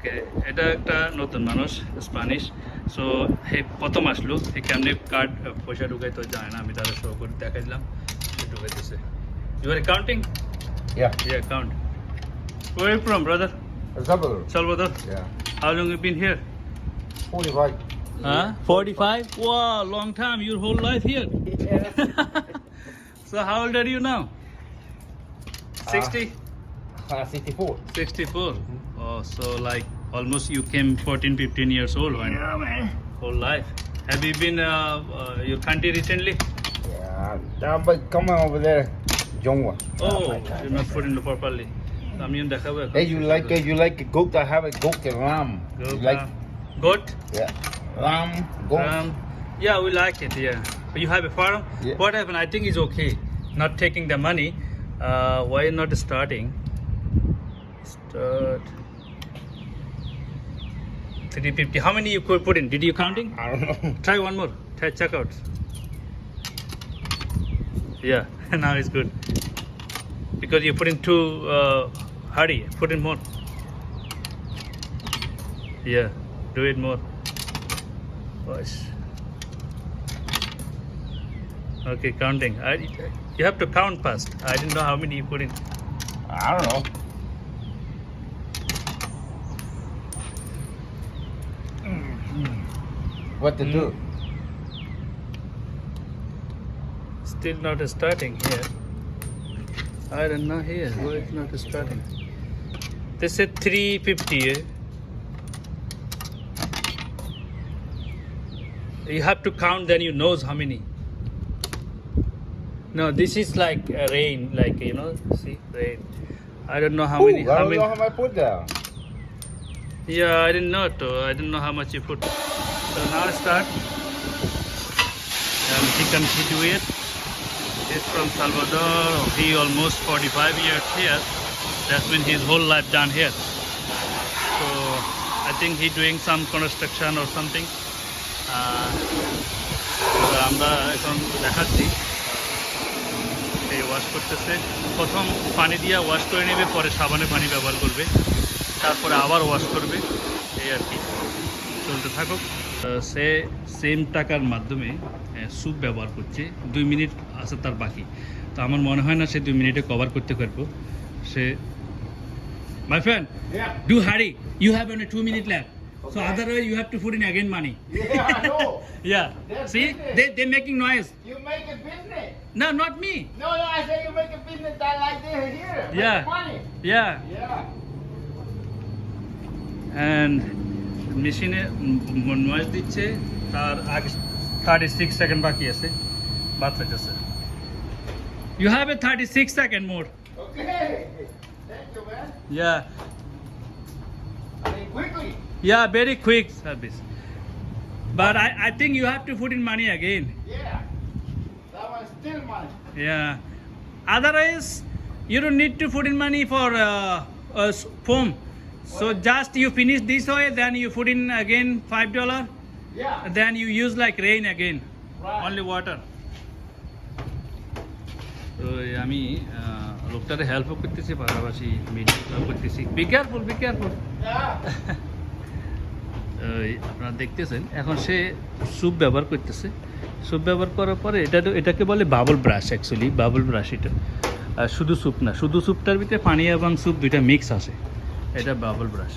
ওকে এটা একটা নতুন মানুষ স্প্যানিশ সো হে প্রথম আসলো হে কেমনি কার্ড পয়সা ঢুকাই তো জানে না আমি তারা শো করে দেখাই দিলাম সে ঢুকাই দিছে you are counting Yeah. Yeah, count. Where are you from, brother? El Salvador. Salvador. Yeah. How long you been here? 45. Huh? 45? Wow, long time. Your whole life here. so how old are you now? 60? Uh, 64. 64. Oh, so like almost you came 14, 15 years old, right? Yeah, man. Whole life. Have you been uh, uh, your country recently? Yeah, but come on over there, Jongwa. Oh, you're not putting the properly. Hey, you like it? you like a goat? I have a goat, a ram. Goat, like goat? Yeah, ram, goat. Ram. Yeah, we like it. Yeah, but you have a farm. Yeah. What happened? I think it's okay. Not taking the money. Uh, why not starting? Start. 350. How many you could put in? Did you counting? I don't know. Try one more. Try check out. Yeah, now it's good. Because you put in too uh, hurry. Put in more. Yeah, do it more. Push. Okay, counting. I, you have to count first. I didn't know how many you put in. I don't know. What to do? Still not starting here. I don't know here. Why it's not starting? They said 350. Eh? You have to count, then you knows how many. No, this is like uh, rain, like you know, see rain. I don't know how Ooh, many. I How don't many? know how much I put down. Yeah, I didn't know it. uh, I didn't know how much you put. So now start. And he continued. He's from Salvador. He almost 45 years here. That's been his whole life done here. So I think he doing some construction or something. Uh, আমরা এখন দেখাচ্ছি wash করতেছে প্রথম পানি দিয়ে wash করে নেবে পরে সাবানে পানি ব্যবহার করবে তারপরে আবার ওয়াশ করবে এই আর কি চলতে থাকুক সে সেম টাকার মাধ্যমে স্যুপ ব্যবহার করছে। দুই মিনিট আছে তার বাকি। তো আমার মনে হয় না সে দুই মিনিটে কভার করতে পারব। Say my friend do hurry you have only two minute left so otherwise you have to food in again money yeah they making noise না নট মি নো মেশিনে নয়েজ দিচ্ছে তার আগে থার্টি সিক্স সেকেন্ড বাকি আছে বাদ হইতেছে you have a thirty six second more Okay. Thank you, man. Yeah I mean, quickly. Yeah very quick service but I I think you have to food in money again Yeah. That one's still money. Yeah. Otherwise, you don't need to put in money for uh, uh, foam. So just you finish this way, then you put in again five dollar. Yeah. Then you use like rain again, Right. only water. তো আমি লোকটারে হেল্পও করতেছি পাশাপাশি মিডিয়াও করতেছি be careful be careful আপনারা দেখতেছেন এখন সে soup ব্যবহার করতেছে স্যুপ ব্যবহার করার পরে এটা এটাকে বলে bubble brush actually bubble brush এটা শুধু স্যুপ না শুধু স্যুপটার ভিতরে পানি এবং স্যুপ দুইটা মিক্স আছে এটা বাবল ব্রাশ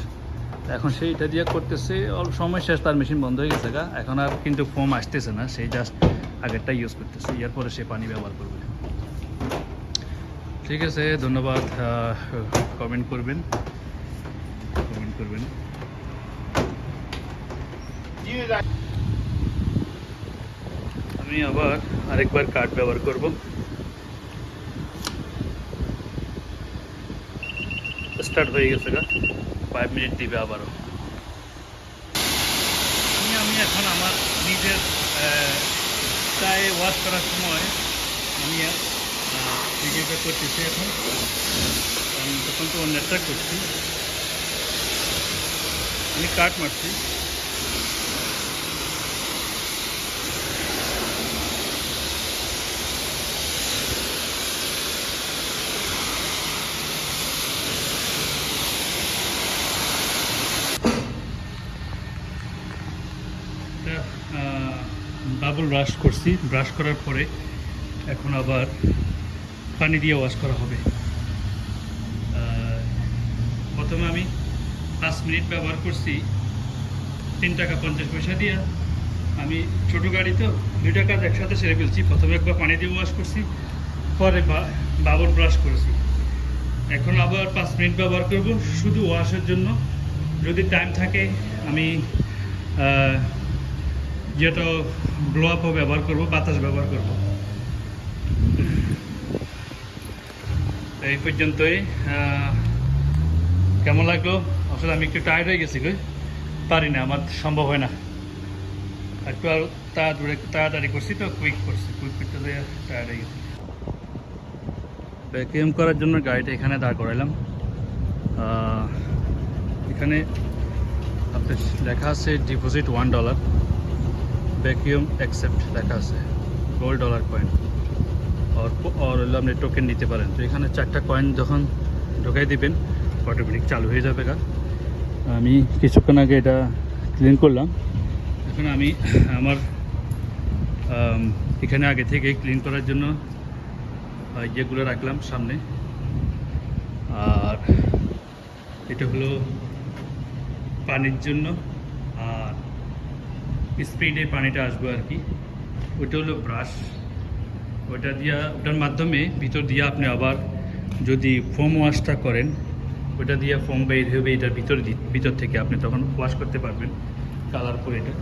এখন সে এটা দিয়ে করতেছে, অল্প সময় শেষ, তার মেশিন বন্ধ হয়ে গেছে গা। এখন আর কিন্তু ফোম আসতেছে না, সেই জাস্ট আগেরটা ইউজ করতেছে, এরপরে সে পানি ব্যবহার করবে। ঠিক আছে, ধন্যবাদ কমেন্ট করবেন। কমেন্ট করবেন। আমি আবার আরেকবার কার্ড ব্যবহার করব। স্টার্ট হয়ে গেছে গা। ফাইভ মিনিট দিবে আবারও। আমি এখন আমার নিজের চায়ে ওয়াশ করার সময় আমি ভিডিওটা করতেছি এখন। তখন তো অন্যটা করছি, আমি কাট মারছি। বাবুল ব্রাশ করছি। ব্রাশ করার পরে এখন আবার পানি দিয়ে ওয়াশ করা হবে। প্রথমে আমি পাঁচ মিনিট ব্যবহার করছি। তিন টাকা পঞ্চাশ পয়সা দিয়ে। আমি ছোটো গাড়ি তো, দুইটা কাজ একসাথে সেরে ফেলছি। প্রথমে একবার পানি দিয়ে ওয়াশ করছি, পরে বা- বাবুল ব্রাশ করেছি। এখন আবার পাঁচ মিনিট ব্যবহার করব শুধু ওয়াশের জন্য। যদি টাইম থাকে, আমি যেটা ব্লো আপও ব্যবহার করব, বাতাস ব্যবহার করব। এই পর্যন্তই। কেমন লাগল? আসলে আমি একটু টায়ার্ড হয়ে গেছি পারি না, আমার সম্ভব হয় না। একটু আর তাড়াতাড়ি তাড়াতাড়ি করছি তো কুইক করছি কুইক করতে টায়ার্ড হয়ে গেছি। ভ্যাকিউম করার জন্য গাড়িটা এখানে দাঁড় করাইলাম। এখানে আপনার লেখা আছে deposit one dollar vacuum accept লেখা আছে গোল্ড ডলার কয়েন আর আর হলো আপনি টোকেন নিতে পারেন। তো এখানে চারটা কয়েন যখন ঢোকাই দিবেন অটোমেটিক চালু হয়ে যাবে গা। আমি কিছুক্ষণ আগে এটা ক্লিন করলাম। এখন আমি আমার এখানে আগে থেকে ক্লিন করার জন্য ইয়েগুলো রাখলাম সামনে। আর এটা হলো পানির জন্য। স্পিডে পানিটা আসবে আর কি। ওটা হলো ব্রাশ ওটা দিয়া ওটার মাধ্যমে ভিতর দিয়ে আপনি আবার যদি ফোম ওয়াশটা করেন ওটা দিয়ে ফোম বের হবে এটার ভিতর ভিতর থেকে আপনি তখন ওয়াশ করতে পারবেন কালার করে এটা।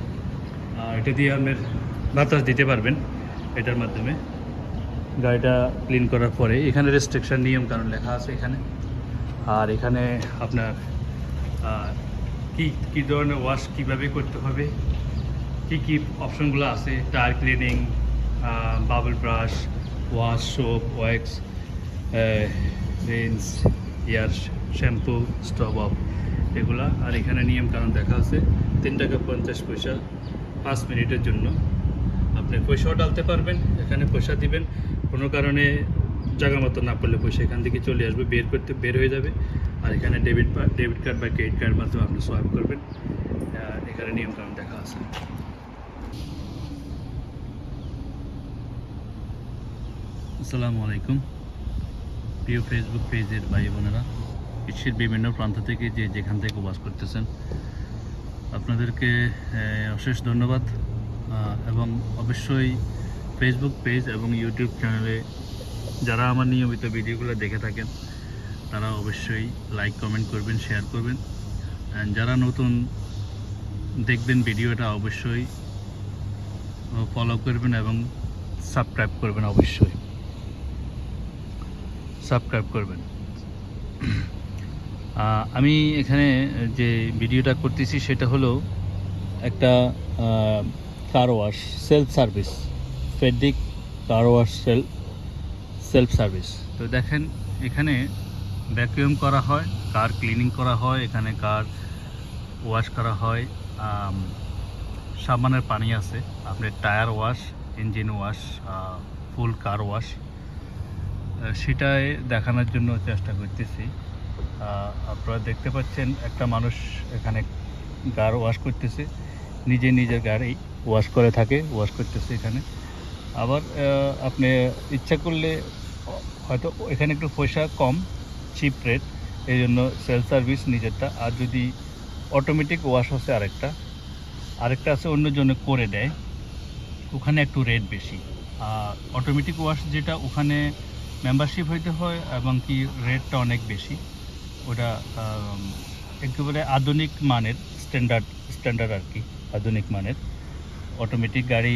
আর এটা দিয়ে আপনার বাতাস দিতে পারবেন এটার মাধ্যমে। গাড়িটা ক্লিন করার পরে এখানে রেস্ট্রিকশান নিয়ম কারণ লেখা আছে এখানে। আর এখানে আপনার কি কী ধরনের ওয়াশ কীভাবে করতে হবে? কী কী অপশনগুলো আছে? Tyre cleaning bubble brush, wash soap wax rinse air shampoo stop off এগুলা। আর এখানে নিয়ম কারণ দেখা আছে, তিন টাকা পঞ্চাশ পয়সা পাঁচ মিনিটের জন্য। আপনি পয়সাও ডালতে পারবেন, এখানে পয়সা দিবেন। কোনো কারণে জায়গা মতো না পড়লে পয়সা এখান থেকে চলে আসবে, বের করতে বের হয়ে যাবে। আর এখানে ডেবিট ডেবিট কার্ড বা ক্রেডিট কার্ড মাধ্যমে আপনি সোয়াইপ করবেন। এখানে নিয়ম কারণ দেখা আছে। আসসালামু আলাইকুম। প্রিয় ফেসবুক পেজের ভাই বোনেরা বিশ্বের বিভিন্ন প্রান্ত থেকে যে যেখান থেকে বাস করতেছেন, আপনাদেরকে অশেষ ধন্যবাদ। এবং অবশ্যই ফেসবুক পেজ এবং ইউটিউব চ্যানেলে যারা আমার নিয়মিত ভিডিওগুলো দেখে থাকেন, তারা অবশ্যই লাইক কমেন্ট করবেন শেয়ার করবেন। যারা নতুন দেখবেন ভিডিওটা অবশ্যই ফলো করবেন এবং সাবস্ক্রাইব করবেন অবশ্যই। সাবস্ক্রাইব করবেন। আমি এখানে যে ভিডিওটা করতেছি সেটা হলো একটা car wash self service ফেডিক car wash self self service তো দেখেন, এখানে ভ্যাকুয়াম করা হয় কার ক্লিনিং করা হয়, এখানে কার ওয়াশ করা হয় সাবানের পানি আছে আপনার tyre wash engine wash full car wash সেটাই দেখানোর জন্য চেষ্টা করতেছি। আপনারা দেখতে পাচ্ছেন একটা মানুষ এখানে গার ওয়াশ করতেছে। নিজে নিজের গাড়ি ওয়াশ করে থাকে, ওয়াশ করতেছে এখানে। আবার আপনি ইচ্ছা করলে হয়তো এখানে একটু পয়সা কম চিপ রেট এই জন্য সেলফ সার্ভিস নিজেরটা। আর যদি অটোমেটিক ওয়াশ হচ্ছে আরেকটা আরেকটা আছে অন্য জন্য করে দেয়, ওখানে একটু রেট বেশি। আর অটোমেটিক ওয়াশ যেটা ওখানে মেম্বারশিপ হইতে হয় এবং কি রেটটা অনেক বেশি। ওটা একেবারে আধুনিক মানের স্ট্যান্ডার্ড স্ট্যান্ডার্ড আর কি, আধুনিক মানের। অটোমেটিক গাড়ি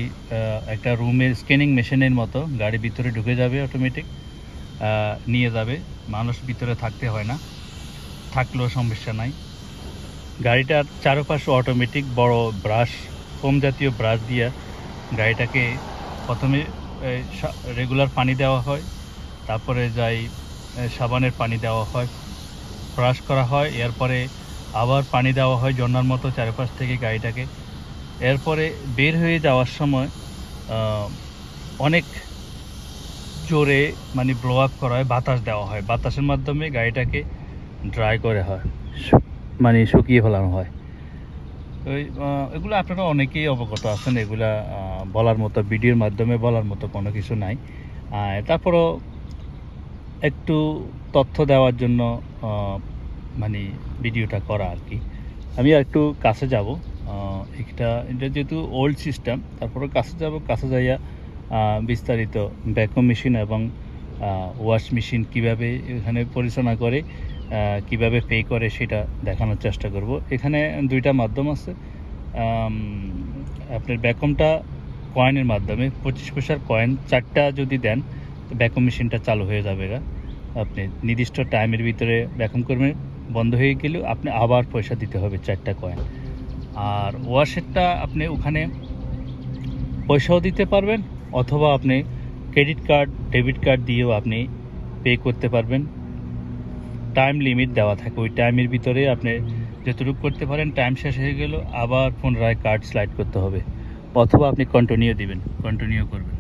একটা রুমের স্ক্যানিং মেশিনের মতো গাড়ি ভিতরে ঢুকে যাবে অটোমেটিক নিয়ে যাবে। মানুষ ভিতরে থাকতে হয় না, থাকলেও সমস্যা নাই। গাড়িটার চারপাশে অটোমেটিক বড় ব্রাশ ফোম জাতীয় ব্রাশ দিয়ে গাড়িটাকে প্রথমে রেগুলার পানি দেওয়া হয়। তারপরে যাই সাবানের পানি দেওয়া হয় ব্রাশ করা হয়, এরপরে আবার পানি দেওয়া হয় জন্নার মতো চারপাশ থেকে গাড়িটাকে। এরপরে বের হয়ে যাওয়ার সময় অনেক জোরে মানে ব্লো আপ করা হয়, বাতাস দেওয়া হয়। বাতাসের মাধ্যমে গাড়িটাকে ড্রাই করে হয় মানে শুকিয়ে ফেলানো হয়। ওই এগুলো আপনারা অনেকেই অবগত আছেন, এগুলা বলার মতো, ভিডিওর মাধ্যমে বলার মতো কোনো কিছু নাই। তারপরও একটু তথ্য দেওয়ার জন্য মানে ভিডিওটা করা আর কি। আমি একটু কাছে যাব। এটা এটা যেহেতু ওল্ড সিস্টেম তারপরে কাছে যাব, কাছে যাইয়া বিস্তারিত ভ্যাকুম মেশিন এবং ওয়াশ মেশিন কীভাবে এখানে পরিচালনা করে কীভাবে পে করে সেটা দেখানোর চেষ্টা করব। এখানে দুইটা মাধ্যম আছে। আপনার ব্যাকমটা কয়েনের মাধ্যমে, পঁচিশ পয়সার কয়েন চারটা যদি দেন তো ব্যাকম মেশিনটা চালু হয়ে যাবে গা। আপনি নির্দিষ্ট টাইমের ভিতরে ব্যাকম করবেন, বন্ধ হয়ে গেলেও আপনি আবার পয়সা দিতে হবে চারটা কয়েন আর ওয়াশেরটা আপনি ওখানে পয়সাও দিতে পারবেন, অথবা আপনি ক্রেডিট কার্ড ডেবিট কার্ড দিয়েও আপনি পে করতে পারবেন। টাইম লিমিট দেওয়া থাকে, ওই টাইমের ভিতরে আপনি যতটুকু করতে পারেন টাইম শেষ হয়ে গেল আবার পুনরায় কার্ড স্লাইড করতে হবে, অথবা আপনি কন্টিনিউ দিবেন কন্টিনিউ করবেন।